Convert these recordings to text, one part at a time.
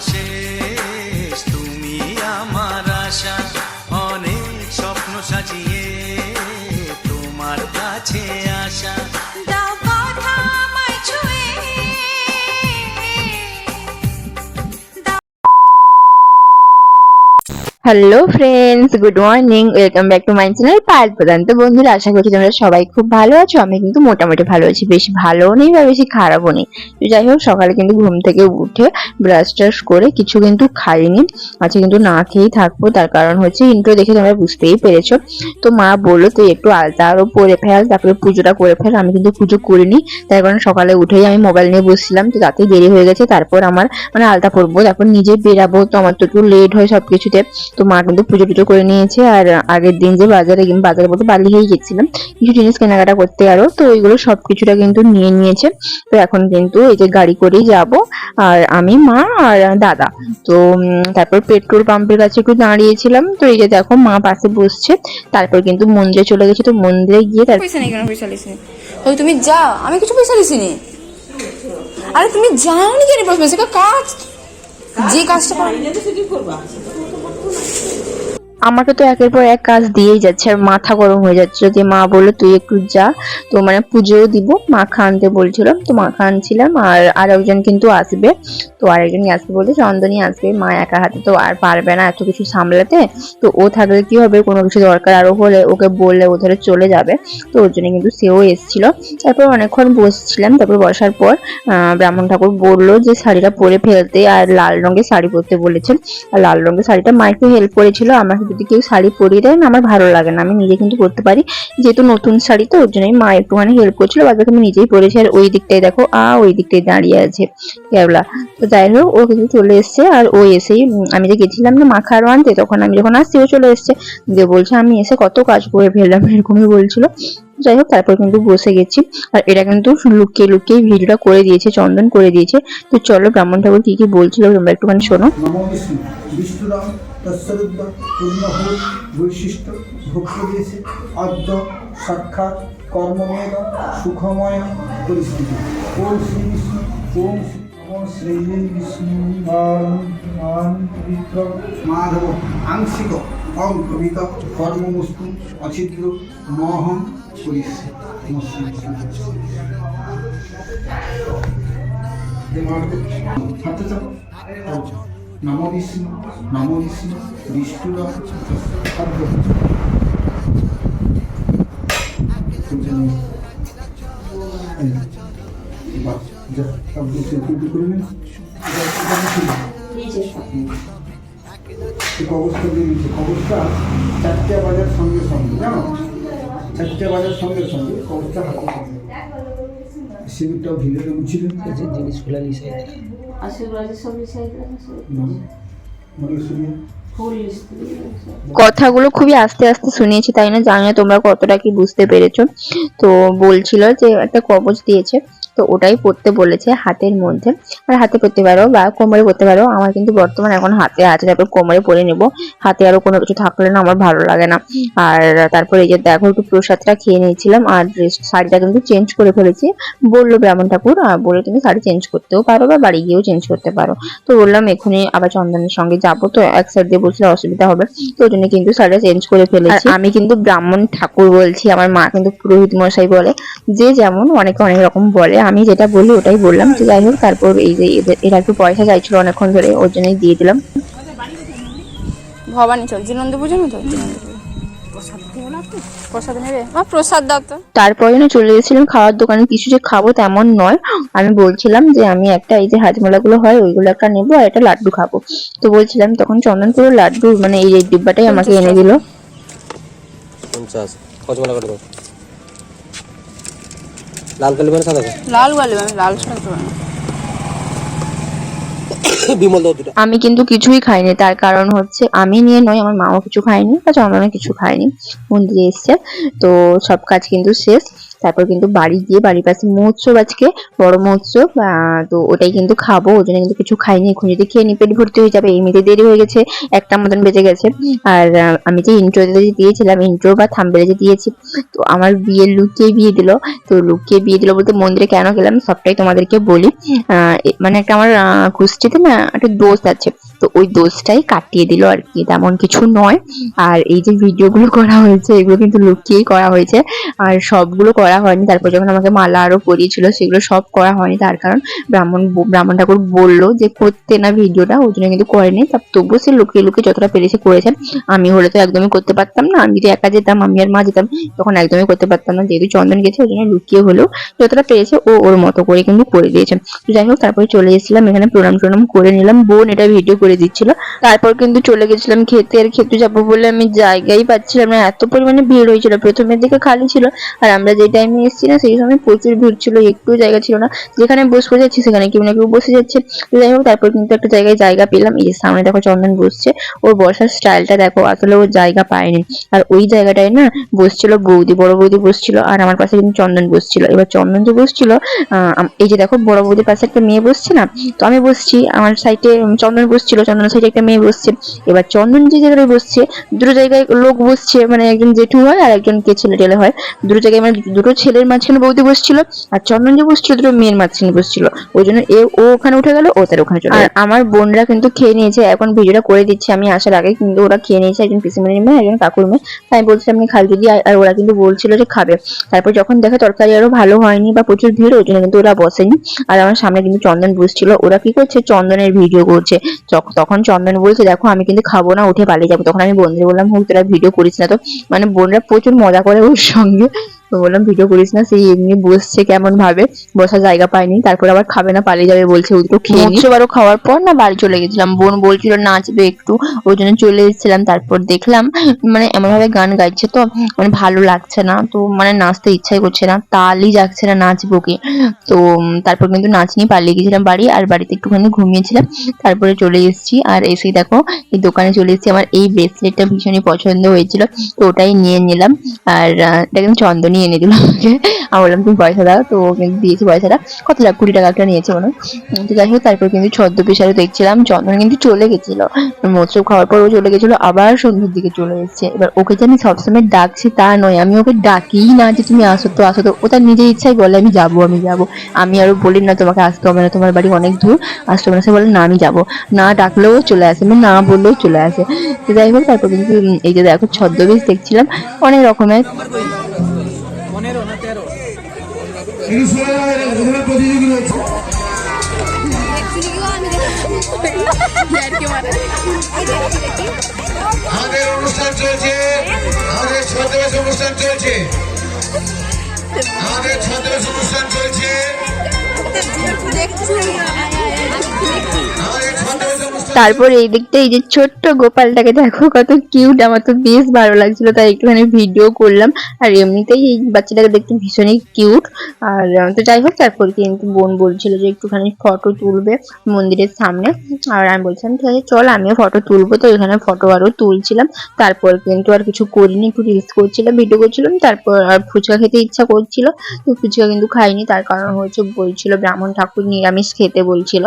শেষ hello friends good morning welcome back to my channel Payel Pradhan তো বন্ধুরা, আশা করছি তোমরা সবাই খুব ভালো আছো। আমি কিন্তু মোটামুটি ভালো আছি। বেশি ভালোও নেই বা বেশি খারাপও নেই। তো যাই হোক, সকালে কিন্তু ঘুম থেকে উঠে ব্রাশ টাশ করে কিছু কিন্তু খাইনি। আজকে কিন্তু না খেয়েই থাকব। তার কারণ হচ্ছে ইন্ট্রো দেখে তোমরা বুঝতেই পেরেছ। তো মা বলল, তুই একটু আলতা আরও পরে ফেল, তারপরে পুজোটা করে ফেল। আমি কিন্তু পুজো করিনি। তার কারণ সকালে উঠেই আমি মোবাইল নিয়ে বসছিলাম। তো তাতেই দেরি হয়ে গেছে। তারপর আমার মানে আলতা পরবো তারপর নিজে বেরাবো। তো আমার তো একটু লেট হয় সবকিছুতে। তো মা কিন্তু পুজো টুজো করে নিয়েছে, আর আগের দিন যে বাজারে বাজারে বলতে বালিয়েই গেছিলাম, কিছু জিনিস কেনাকাটা করতে আরও, তো ওইগুলো সব কিছুটা কিন্তু নিয়ে নিয়েছে। তো এখন কিন্তু এই যে গাড়ি করেই যাব, আর আমি, মা আর দাদা। তো তারপর পেট্রোল পাম্পের কাছে একটু দাঁড়িয়েছিলাম, তো এই যে দেখো মা পাশে বসছে, তারপর কিন্তু মন্দিরে চলে গেছে, তো মন্দিরে গিয়ে তারপর পয়সা তুমি যাও, আমি কিছু পয়সা লিসিনি আরে তুমি যাও নি কেন কাজ। যে কাজটা করো Oh, my God. আমাকে তো একের পর এক কাজ দিয়েই যাচ্ছে আর মাথা গরম হয়ে যাচ্ছে। যে মা বলল, তুই একটু যা। তো মানে পুজোও দিব মাখা আনতে বলছিল, তো মাখা আনছিলাম আর আর একজন কিন্তু আসবে। তো আরেকজনই আসবে বলতে চন্দনী আসবে, মা একা হাতে তো আর পারবে না এত কিছু সামলাতে। তো ও থাকলে কি হবে, কোনো কিছু দরকার আরও হলে ওকে বললে ও ধরে চলে যাবে। তো ওর জন্য কিন্তু সেও এসেছিল। তারপর অনেকক্ষণ বসছিলাম, তারপর বসার পর ব্রাহ্মণ ঠাকুর বলল যে শাড়িটা পরে ফেলতে আর লাল রঙের শাড়ি পরতে বলেছেন। আর লাল রঙের শাড়িটা মা একটু হেল্প করেছিল, আমাকে যদি কেউ শাড়ি পরিয়ে দেয় না, আমার ভালো লাগে না। আমি নিজে কিন্তু পরতে পারি। যেহেতু নতুন শাড়ি তো, ওর জন্যই মা একটুখানি হেল্প করছিল। বাকি আমি নিজেই পরেছি। আর ওই দিকটাই দেখো, আ, ওই দিকটায় দাঁড়িয়ে আছে কেবলা তো যাই হোক, ও কিন্তু চলে এসছে। আর ও এসেই আমি যে গেছিলাম না মাখা আরও আনতে, তখন আমি যখন আসছি, ও চলে এসছে। যে বলছে, আমি এসে কত কাজ করে ফেললাম, এরকমই বলছিল। যাই হোক, তারপর কিন্তু বসে গেছি। আর এটা কিন্তু লুকিয়ে লুকিয়ে ভিডিওটা করে দিয়েছে, চন্দন করে দিয়েছে। তো চলো, ব্রাহ্মণ ঠাকুর কি কি বলছিল তোমরা একটুখানি শোনো। তৎসরুদ্ধ পূর্ণভূত বৈশিষ্ট্য দিয়েছে। অদ্য সাক্ষাৎ কর্মময়, সুখময় পরিস্থিতি। ওম শ্রী বিষ্ণু ওম শ্রী বিষ্ণু মাধব আংশিক অং কর্মবস্তু অছিদ্র মহম করিষ্যে। হাতে চাপো নমো বিষ্ণু নমো বিষ্ণু খাদ্য কবচটা দিয়ে দিচ্ছে কবচটা চারটে বাজার সঙ্গে সঙ্গে জানো চারটে বাজার সঙ্গে সঙ্গে কবচটা হাতে ঢিলে মুছিলেন জিনিসগুলো লিসাই সব লিসাই কথাগুলো খুবই আস্তে আস্তে শুনিয়েছি তাই না? জানি না তোমরা কতটা কি বুঝতে পেরেছ। তো বলছিল যে একটা কবচ দিয়েছে। তো ওটাই পড়তে বলেছে হাতের মধ্যে। আর হাতে পড়তে পারো বা কোমরে পড়তে পারো, আমার কিন্তু বর্তমান এখন হাতে আছে, তারপর কোমরে পরে নেব। হাতে আরও কোনো কিছু থাকলে না আমার ভালো লাগে না। আর তারপরে এই যে দেখো, একটু প্রসাদটা খেয়ে নিয়েছিলাম, আর dress- শাড়িটা কিন্তু চেঞ্জ করে ফেলেছি। বলল ব্রাহ্মণ ঠাকুর বলে তুমি শাড়ি চেঞ্জ করতেও পারো বা বাড়ি গিয়েও চেঞ্জ করতে পারো। তো বললাম, এখনই আবার চন্দনের সঙ্গে যাব, তো এক সাইড দিয়ে বসলে অসুবিধা হবে। তো ওই জন্য কিন্তু শাড়িটা চেঞ্জ করে ফেলেছি। আমি কিন্তু ব্রাহ্মণ ঠাকুর বলছি, আমার মা কিন্তু পুরোহিত মশাই বলে, যে যেমন অনেকে অনেক রকম বলে আমি যেটা বলি ওটাই বললাম। তো যাই হোক তারপর এই যে এরা একটু পয়সা চাইছিল অনেকক্ষণ ধরে ওর জন্যই দিয়ে দিলাম। ভবানী চল জিনন্দ পুজো তো প্রসাদ নেবে? মা প্রসাদ দাও তো। তারপরে না চলে গেছিলাম খাওয়ার দোকানে। কিছু যে খাব তেমন নয়। আমি বলছিলাম যে আমি একটা এই যে হাজমোলা গুলো হয় ওইগুলো একটা নেব আর একটা লাড্ডু খাব। তো বলছিলাম তখন চন্দনপুরের লাড্ডু মানে এই ডিব্বাটাই আমাকে এনে দিল। পঞ্চাশ লাল কালি মানে সাদা লাল কালি মানে লাল ছাড়া তো আমি কিন্তু কিছুই খাইনি তার কারণ হচ্ছে আমি নিয়ে নয় আমার মাও কিছু খাইনি বা চন্দনা কিছু খাইনি মন্দিরে এসছে। তো সব কাজ কিন্তু শেষ। তারপর কিন্তু বাড়ি গিয়ে বাড়ির পাশে মহোৎসব আজকে, বড় মহোৎসব তো ওটাই কিন্তু খাব, ওই জন্য কিন্তু কিছু খাইনি, এখন যদি খেয়ে নি, পেট ভর্তি হয়ে যাবে এমনিতে দেরি হয়ে গেছে, একটা মতন বেজে গেছে। আর আমি যে ইন্ট্রোতে যে দিয়েছিলাম ইন্ট্রো বা থাম্বেলে যে দিয়েছি, তো আমার বিয়ের লুকিয়ে বিয়ে দিল, তো লুকিয়ে বিয়ে দিল বলতে মন্দিরে কেন গেলাম, সবটাই তোমাদেরকে বলি। মানে একটা আমার গোষ্ঠীতে না একটা দোষ আছে। তো ওই দোষটাই কাটিয়ে দিল আর কি, তেমন কিছু নয়। আর এই যে ভিডিওগুলো করা হয়েছে, এগুলো কিন্তু লুকিয়েই করা হয়েছে। আর সবগুলো করা হয়নি, তারপর যখন আমাকে মালা আরও পরিয়েছিল, সেগুলো সব করা হয়নি। তার কারণ ব্রাহ্মণ ব্রাহ্মণ ঠাকুর বলল যে, করতে না ভিডিওটা ওই জন্য কিন্তু করেনি। তা তবুও সে লুকিয়ে লুকিয়ে যতটা পেরেছে করেছে। আমি হলে তো একদমই করতে পারতাম না। আমি যদি একা যেতাম, আমি আর মা যেতাম, তখন একদমই করতে পারতাম না। যেহেতু চন্দন গেছে, ওই জন্য লুকিয়ে হলেও যতটা পেরেছে, ও ওর মতো করে কিন্তু করে দিয়েছে। তো যাই হোক, তারপরে চলে এসেছিলাম, এখানে প্রণাম টনাম করে নিলাম। বোন, এটা ভিডিও করে দিচ্ছিল। তারপর কিন্তু চলে গেছিলাম খেতে। আর খেতে যাব বলে আমি জায়গাই পাচ্ছিলাম না। এত পরিমাণে ভিড় হয়েছিল। প্রথমের দিকে খালি ছিল। আর আমরা যে টাইমে এসেছি না, সেই সময় প্রচুর ভিড় ছিল। একটু জায়গা ছিল না। যেখানে বসবো যাচ্ছি, সেখানে কেউ না কেউ বসে যাচ্ছে। যাই হোক, তারপর কিন্তু একটা জায়গায় জায়গা পেলাম। এই সামনে দেখো চন্দন বসছে। ওর বসার স্টাইলটা দেখো, আসলে ও জায়গা পায়নি। আর ওই জায়গাটায় না বসছিল বৌদি, বড় বৌদি বসছিল। আর আমার পাশে কিন্তু চন্দন বসছিল। এবার চন্দন যে বসছিল এই যে দেখো, বড় বৌদির পাশে একটা মেয়ে বসছে না? তো আমি বসছি। আমার সাইডে চন্দন বসছিল। চন্দনের সাইডে একটা মেয়ে বসছে। এবার চন্দন যে জায়গায় বসছে দুটো জায়গায় লোক বসছে মানে একজন জেঠু হয় আর একজন কে ছেলে টেলে হয়। দুটো জায়গায় মানে দুটো ছেলের মাঝখানে বৌদি বসছিল আর চন্দন যে বসছিল দুটো মেয়ের মাঝখানে বসছিল। ওই জন্য এ ও ওখানে উঠে গেল ও তার ওখানে চলে আর আমার বোনরা কিন্তু খেয়ে নিয়েছে এখন ভিডিওটা করে দিচ্ছি আমি আসার আগে কিন্তু ওরা খেয়ে নিয়েছে একজন পিসিমণির মেয়ে একজন কাকুর মেয়ে। তাই বলছিলাম আমি খাল যদি আর ওরা কিন্তু বলছিল যে খাবে। তারপর যখন দেখে তরকারি আরও ভালো হয়নি বা প্রচুর ভিড় ওই জন্য কিন্তু ওরা বসেনি। আর আমার সামনে কিন্তু চন্দন বসছিল। ওরা কি করছে? চন্দনের ভিডিও করছে। যখ- তখন চন্দন বলছে, দেখো, আমি কিন্তু খাব না, উঠে পালিয়ে যাব। তখন আমি বন্ধুদের বললাম হোক তোরা ভিডিও করিস না। তো মানে বোনরা প্রচুর মজা করে ওর সঙ্গে। বললাম, ভিডিও করিস না, সেই এমনি বসছে কেমন ভাবে? বসার জায়গা পায়নি তারপর আবার খাবে না, পালিয়ে যাবে, বলছে দুটো খেয়ে আরও খাওয়ার পর না বাড়ি চলে গেছিলাম। বোন বলছিল, নাচবে একটু। ওই জন্য চলে এসেছিলাম, তারপর দেখলাম মানে এমন ভাবে গান গাইছে তো মানে ভালো লাগছে না। তো মানে নাচতে ইচ্ছাই করছে না, তালই যাচ্ছে না নাচবো কি? তো তারপর কিন্তু নাচ নিয়ে পালিয়ে গেছিলাম বাড়ি, আর বাড়িতে একটুখানি ঘুমিয়েছিলাম। তারপরে চলে এসেছি, আর এসে দেখো, এই দোকানে চলে এসেছি। আমার এই ব্রেসলেটটা ভীষণই পছন্দ হয়েছিল, তো ওটাই নিয়ে নিলাম। আর এটা কিন্তু চন্দনই এনে দিল আমাকে। আমি বললাম, তুমি পয়সা দাও। তো কিন্তু দিয়েছি পয়সাটা। কত লাখ কুড়ি টাকা একটা নিয়েছে মনে। তো যাই হোক, তারপর কিন্তু ছদ্মবেশ আরও দেখছিলাম। চন্দন কিন্তু চলে গেছিল। মৎস্য খাওয়ার পর ও চলে গেছিল, আবার সন্ধ্যের দিকে চলে এসেছে। এবার ওকে যে আমি সবসময় ডাকছি তা নয়, আমি ওকে ডাকিই না যে তুমি আসো তো আসো তো। ও তার নিজের ইচ্ছাই বলে, আমি যাব আমি যাব। আমি আরও বলি, না, তোমাকে আসতে হবে না, তোমার বাড়ি অনেক দূর। আসতে হবে না, সে বলে, না, আমি যাব। না ডাকলেও চলে আসে আমি না বললেও চলে আসে। তো যাই হোক, তারপর কিন্তু এই যে দেখো, ছদ্মবেশ দেখছিলাম। অনেক রকমের প্রতিযোগী রয়েছে। আমাদের অনুষ্ঠান চলছে আমাদের ছদ্মবেশ অনুষ্ঠান চলছে। আমাদের ছদ্মবেশ অনুষ্ঠান চলছে। তারপর এই দিকটা, এই যে ছোট্ট গোপালটাকে দেখো কত কিউট আমার তো বেশ ভালো লাগছিল, তাই একটুখানি ভিডিও করলাম। আর এমনিতেই এই বাচ্চাটাকে দেখতে ভীষণই কিউট আর তো যাই হোক, তারপর কিন্তু বোন বলছিল যে একটুখানি ফটো তুলবে মন্দিরের সামনে। আর আমি বলছিলাম, ঠিক আছে, চল, আমিও ফটো তুলবো। তো এখানে ফটো আরও তুলছিলাম। তারপর কিন্তু আর কিছু করিনি, একটু রিলস করছিলাম ভিডিও করছিলাম। তারপর আর ফুচকা খেতে ইচ্ছা করছিল, তো ফুচকা কিন্তু খাইনি। তার কারণ হচ্ছে বলছিল ব্রাহ্মণ ঠাকুর নিরামিষ খেতে বলছিল।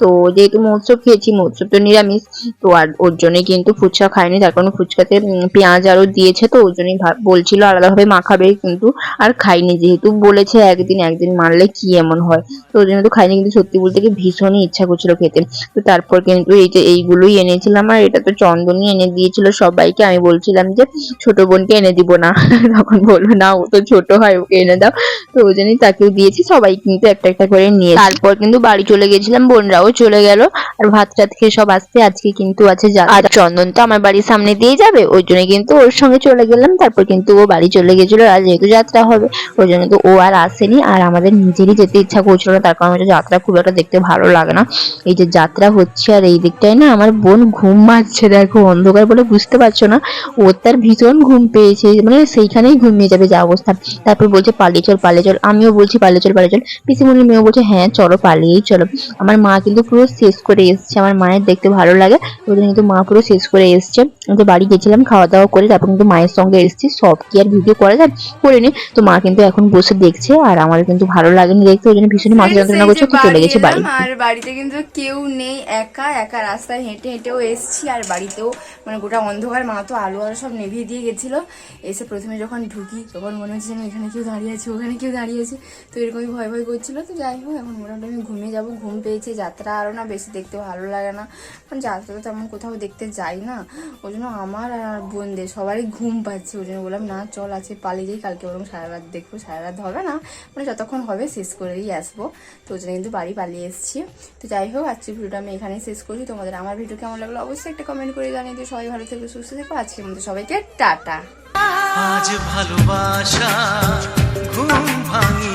তো যেহেতু মহোৎসব খেয়েছি, মহোৎসব তো নিরামিষ। তো আর ওর জন্যই কিন্তু ফুচকা খাইনি তার কারণ ফুচকাতে পেঁয়াজ আরও দিয়েছে তো ওর জন্যই বলছিল আলাদাভাবে মাখাবে কিন্তু আর খাইনি যেহেতু বলেছে একদিন একদিন মারলে কি এমন হয়? তো ওর জন্য তো খাইনি কিন্তু সত্যি বলতে কি ভীষণই ইচ্ছা করছিল খেতে। তো তারপর কিন্তু এই যে এইগুলোই এনেছিলাম আর এটা তো চন্দনই এনে দিয়েছিল সবাইকে। আমি বলছিলাম যে, ছোট বোনকে এনে দিব না। তখন বলল, না, ও তো ছোট, হয়, ওকে এনে দাও। তো ওই জন্যই তাকেও দিয়েছি, সবাই কিন্তু একটা একটা করে নিয়ে তারপর কিন্তু বাড়ি চলে গেছিলাম, বোনরাও চলে গেল। আর ভাত টাত খেয়ে সব আসতে আজকে কিন্তু আছে আর চন্দন তো আমার বাড়ির সামনে দিয়ে যাবে, ওই জন্য কিন্তু ওর সঙ্গে চলে গেলাম, তারপর কিন্তু ও বাড়ি চলে গেছিল, আর যেহেতু যাত্রা হবে, ওই জন্য তো ও আর আসেনি, আর আমাদের নিজেরই যেতে ইচ্ছা করছিল না, তার কারণ যাত্রা খুব একটা দেখতে ভালো লাগে না। এই যে যাত্রা হচ্ছে, আর এই দিকটায় না আমার বোন ঘুম মারছে, দেখো অন্ধকার বলে বুঝতে পারছ না, ও তার ভীষণ ঘুম পেয়েছে মানে সেইখানেই ঘুমিয়ে যাবে যা অবস্থা। তারপর বলছে, পালিয়ে চল পালিয়ে চল। আমিও বলছি, পালিয়ে চল পালিয়ে চল। পিসিমণির মেয়েও বলছে হ্যাঁ চলো, পালিয়েই চলো। আমার মা কিন্তু পুরো শেষ করে এসছে, আমার মায়ের দেখতে ভালো লাগে। জন্য কিন্তু মা পুরো শেষ করে এসছে তো বাড়ি গেছিলাম খাওয়া দাওয়া করে তারপর কিন্তু মায়ের সঙ্গে এসেছি সব কি আর ভিডিও করা যায়? করিনি তো মা কিন্তু এখন বসে দেখছে আর আমার কিন্তু ভালো লাগেনি দেখতে ওই জন্য ভীষণ মাথা যন্ত্রণা করছে তো চলে গেছে বাড়ি। আর বাড়িতে কিন্তু কেউ নেই একা একা রাস্তায় হেঁটে হেঁটেও এসছি আর বাড়িতেও মানে গোটা অন্ধকার মা তো আলো আলো সব নেভিয়ে দিয়ে গেছিল। এসে প্রথমে যখন ঢুকি তখন মনে হচ্ছে যেন এখানে কেউ দাঁড়িয়ে আছে ওখানে কেউ দাঁড়িয়ে আছে। তো এরকমই ভয় ভয় করছিল তো যাই হোক এখন মোটামুটি আমি ঘুমিয়ে যাব ঘুম পেয়েছে যাত্রা আরও না বেশি দেখতে ভালো লাগে না। কারণ যাত্রা তো তেমন কোথাও দেখতে যাই না ওই জন্য আমার আর বোনদের সবারই ঘুম পাচ্ছে, ওই জন্য বললাম, না, চল আছে পালিয়ে যাই, কালকে বরং সারা রাত দেখব। সারা রাত হবে না মানে যতক্ষণ হবে শেষ করেই আসব। তো ওই জন্য কিন্তু বাড়ি পালিয়ে এসেছি। তো যাই হোক, আজকের ভিডিওটা আমি এখানেই শেষ করছি। তোমাদের আমার ভিডিও কেমন লাগল অবশ্যই একটা কমেন্ট করে জানিয়ে দিও। সবাই ভালো থেকো, সুস্থ থেকো। আজকের মধ্যে সবাইকে টাটা। আজ ভালোবাসা, ঘুম ভাঙি